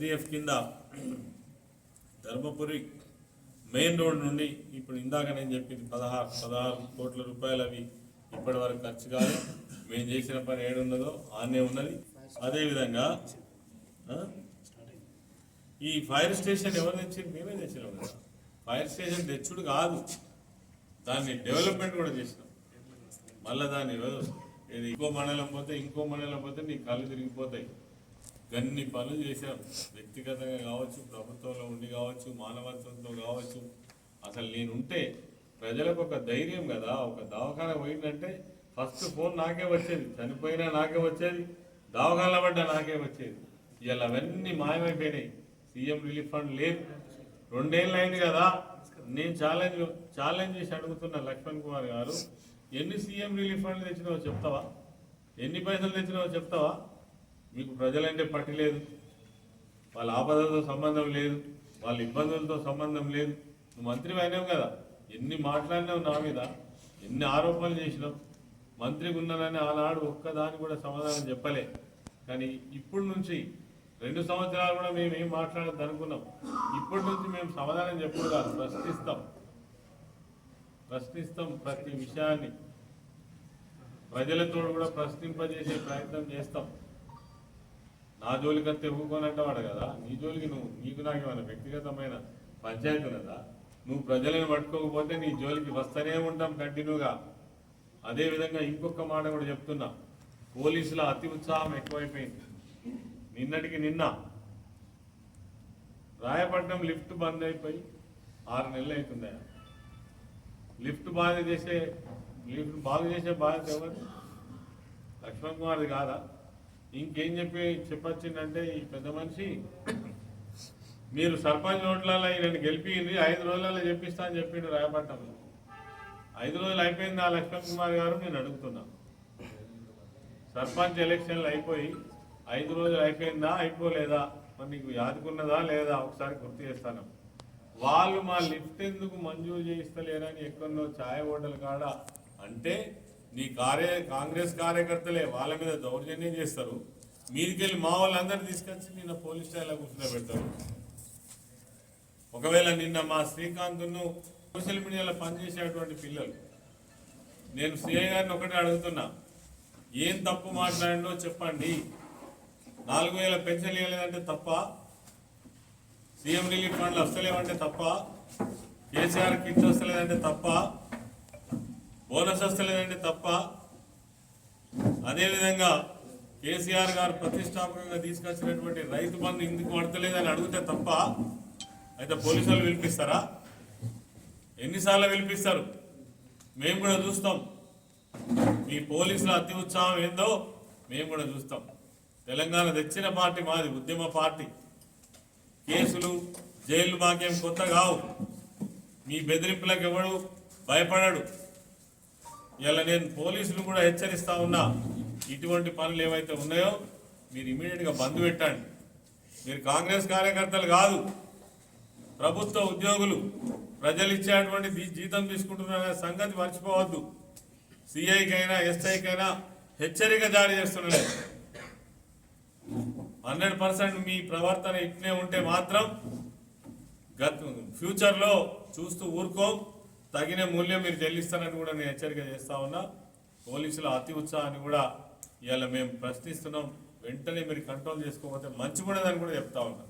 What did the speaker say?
SDF కింద Dharmapuri main road నుండి ఇప్పుడు ఇందాక నేను చెప్పింది పదహారు పదహారు కోట్ల రూపాయలు అవి ఇప్పటి వరకు ఖర్చు కాదు. మేము చేసిన పని ఏడున్నదో ఆనే ఉన్నది. అదేవిధంగా ఈ ఫైర్ స్టేషన్ ఎవరు తెచ్చింది మేమే తెచ్చినాం కదా. ఫైర్ స్టేషన్ తెచ్చుడు కాదు. దాన్ని డెవలప్మెంట్ కూడా చేసినాం. మళ్ళీ దాన్ని ఇది ఇంకో మండలం పోతే ఇంకో మండలం పోతే నీ కళ్ళు తిరిగిపోతాయి. గన్ని పనులు చేశారు. వ్యక్తిగతంగా కావచ్చు ప్రభుత్వంలో ఉండి కావచ్చు మానవత్వంతో కావచ్చు. అసలు నేనుంటే ప్రజలకు ఒక ధైర్యం కదా. ఒక దవాఖాన పోయిందంటే ఫస్ట్ ఫోన్ నాకే వచ్చేది. చనిపోయినా నాకే వచ్చేది. దవాఖాన పడ్డా నాకే వచ్చేది. ఇలా అవన్నీ మాయమైపోయినాయి. సీఎం రిలీఫ్ ఫండ్ లేదు. రెండేళ్ళు అయింది కదా. నేను ఛాలెంజ్ ఛాలెంజ్ చేసి అడుగుతున్నా లక్ష్మణ్ కుమార్ గారు ఎన్ని సీఎం రిలీఫ్ ఫండ్లు తెచ్చినావో చెప్తావా? ఎన్ని పైసలు తెచ్చినావో చెప్తావా? మీకు ప్రజలంటే పట్టి లేదు. వాళ్ళ ఆపదలతో సంబంధం లేదు. వాళ్ళ ఇబ్బందులతో సంబంధం లేదు. నువ్వు మంత్రి అయినావు కదా. ఎన్ని మాట్లాడినావు నా మీద? ఎన్ని ఆరోపణలు చేసినావు? మంత్రికి ఉన్నానని ఆనాడు ఒక్కదాని కూడా సమాధానం చెప్పలే. కానీ ఇప్పటి నుంచి రెండు సంవత్సరాలు కూడా మేము ఏం మాట్లాడద్దు అనుకున్నాం. ఇప్పటి నుంచి మేము సమాధానం చెప్పుడు కాదు ప్రశ్నిస్తాం. ప్రశ్నిస్తాం ప్రతి విషయాన్ని. ప్రజలతో కూడా ప్రశ్నింపజేసే ప్రయత్నం చేస్తాం. నా జోలికి వస్తే ఊకోనంటావాడు కదా. నీ జోలికి నువ్వు నీకు నాకు ఏమైనా వ్యక్తిగతమైన పంచాయతీ ఉన్నదా? నువ్వు ప్రజలను పట్టుకోకపోతే నీ జోలికి వస్తూనే ఉంటాం కంటిన్యూగా. అదేవిధంగా ఇంకొక మాట కూడా చెప్తున్నా. పోలీసుల అతి ఉత్సాహం ఎక్కువైపోయింది. నిన్నటికి నిన్న రాయపట్నం లిఫ్ట్ బంద్ అయిపోయి ఆరు నెలలు అవుతుందా లిఫ్ట్ బాధ చేసే లిఫ్ట్ బాగు చేసే బాధ్యత ఎవరు లక్ష్మణ్ కుమార్ది కాదా? ఇంకేం చెప్పి చెప్పొచ్చిందంటే ఈ పెద్ద మనిషి మీరు సర్పంచ్ ఓట్లలో ఈయన గెలిపింది ఐదు రోజులలో చెప్పిస్తా అని చెప్పిండు రాయపట్నంలో ఐదు రోజులు అయిపోయింది ఆ లక్ష్మణ్ కుమార్ గారు నేను అడుగుతున్నా. సర్పంచ్ ఎలక్షన్లు అయిపోయి ఐదు రోజులు అయిపోయిందా అయిపోలేదా? మరి నీకు యాదుకున్నదా లేదా? ఒకసారి గుర్తు చేస్తాను. వాళ్ళు మా లిఫ్ట్ ఎందుకు మంజూరు చేయిస్తలేరని ఎక్కడో ఛాయ్ హోటల్ కాడ అంటే నీ కార్య కాంగ్రెస్ కార్యకర్తలే వాళ్ళ మీద దౌర్జన్యం చేస్తారు. మీదికెళ్ళి మా వాళ్ళందరినీ తీసుకొచ్చి నిన్న పోలీస్ స్టేషన్లో కూర్చోబెడతారు ఒకవేళ నిన్న మా శ్రీకాంత్ను సోషల్ మీడియాలో పనిచేసేటువంటి పిల్లలు నేను సిఐ గారిని ఒకటే అడుగుతున్నా. ఏం తప్పు మాట్లాడిండో చెప్పండి. నాలుగు వేల పెన్షన్ ఇవ్వలేదంటే తప్ప? సీఎం రిలీఫ్ ఫండ్లు వస్తలేవంటే తప్ప? కేసీఆర్ కిట్స్ వస్తలేదంటే తప్ప? బోనస్ వస్తలేదండి తప్ప అదేవిధంగా కేసీఆర్ గారు ప్రతిష్టాపకంగా తీసుకొచ్చినటువంటి రైతు బంధు ఎందుకు పడతలేదని అడిగితే తప్ప అయితే పోలీసులు పిలిపిస్తారా? ఎన్నిసార్లు పిలిపిస్తారు? మేము కూడా చూస్తాం. మీ పోలీసుల అతి ఉత్సాహం ఏందో మేము కూడా చూస్తాం. తెలంగాణ తెచ్చిన పార్టీ మాది ఉద్యమ పార్టీ. కేసులు జైలు మాకేం కొత్త కావు. మీ బెదిరింపులకు ఎవడు భయపడడు. ఇలా నేను పోలీసులు కూడా హెచ్చరిస్తా ఉన్నా. ఇటువంటి పనులు ఏవైతే ఉన్నాయో మీరు ఇమీడియట్గా బంద్ పెట్టండి. మీరు కాంగ్రెస్ కార్యకర్తలు కాదు. ప్రభుత్వ ఉద్యోగులు ప్రజలు ఇచ్చేటువంటి జీతం తీసుకుంటున్నారనే సంగతి మర్చిపోవద్దు. సిఐకైనా ఎస్ఐకైనా హెచ్చరిక జారీ చేస్తున్నారు హండ్రెడ్ పర్సెంట్ మీ ప్రవర్తన ఇట్లే ఉంటే మాత్రం గత ఫ్యూచర్లో చూస్తూ ఊరుకో. తగిన మూల్యం మీరు చెల్లిస్తానని కూడా నేను హెచ్చరిక చేస్తా ఉన్నా. పోలీసుల అతి ఉత్సాహాన్ని కూడా ఇవాళ మేము ప్రశ్నిస్తున్నాం. వెంటనే మీరు కంట్రోల్ చేసుకోకపోతే మంచి కూడా కూడా చెప్తా ఉన్నా.